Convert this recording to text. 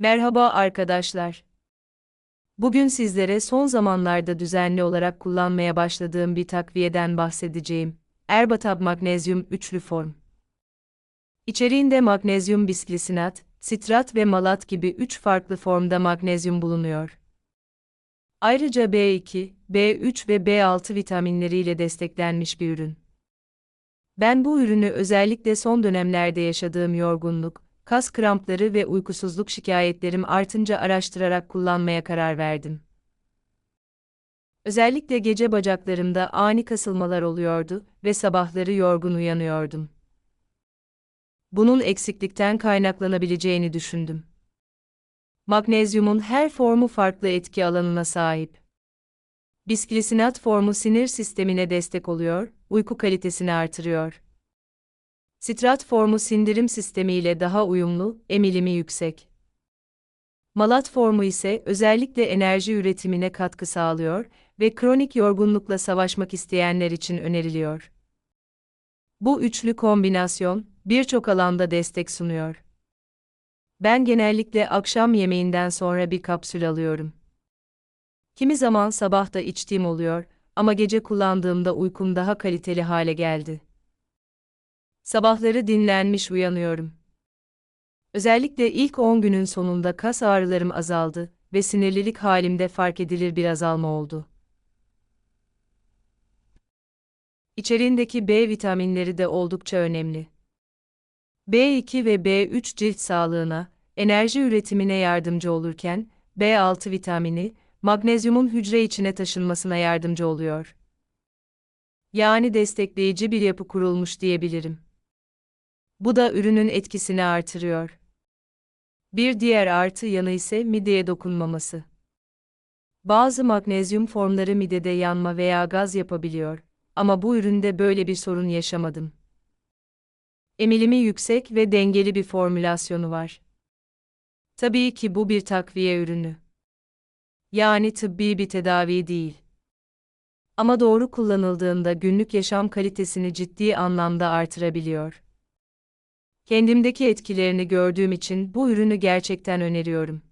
Merhaba arkadaşlar. Bugün sizlere son zamanlarda düzenli olarak kullanmaya başladığım bir takviyeden bahsedeceğim. Erbatab Magnezyum Üçlü Form. İçeriğinde magnezyum bisglisinat, sitrat ve malat gibi üç farklı formda magnezyum bulunuyor. Ayrıca B2, B3 ve B6 vitaminleriyle desteklenmiş bir ürün. Ben bu ürünü özellikle son dönemlerde yaşadığım yorgunluk, kas krampları ve uykusuzluk şikayetlerim artınca araştırarak kullanmaya karar verdim. Özellikle gece bacaklarımda ani kasılmalar oluyordu ve sabahları yorgun uyanıyordum. Bunun eksiklikten kaynaklanabileceğini düşündüm. Magnezyumun her formu farklı etki alanına sahip. Bisklisinat formu sinir sistemine destek oluyor, uyku kalitesini artırıyor. Sitrat formu sindirim sistemiyle daha uyumlu, emilimi yüksek. Malat formu ise özellikle enerji üretimine katkı sağlıyor ve kronik yorgunlukla savaşmak isteyenler için öneriliyor. Bu üçlü kombinasyon birçok alanda destek sunuyor. Ben genellikle akşam yemeğinden sonra bir kapsül alıyorum. Kimi zaman sabah da içtiğim oluyor ama gece kullandığımda uykum daha kaliteli hale geldi. Sabahları dinlenmiş uyanıyorum. Özellikle ilk 10 günün sonunda kas ağrılarım azaldı ve sinirlilik halimde fark edilir bir azalma oldu. İçeriğindeki B vitaminleri de oldukça önemli. B2 ve B3 cilt sağlığına, enerji üretimine yardımcı olurken, B6 vitamini, magnezyumun hücre içine taşınmasına yardımcı oluyor. Yani destekleyici bir yapı kurulmuş diyebilirim. Bu da ürünün etkisini artırıyor. Bir diğer artı yanı ise mideye dokunmaması. Bazı magnezyum formları midede yanma veya gaz yapabiliyor ama bu üründe böyle bir sorun yaşamadım. Emilimi yüksek ve dengeli bir formülasyonu var. Tabii ki bu bir takviye ürünü. Yani tıbbi bir tedavi değil. Ama doğru kullanıldığında günlük yaşam kalitesini ciddi anlamda artırabiliyor. Kendimdeki etkilerini gördüğüm için bu ürünü gerçekten öneriyorum.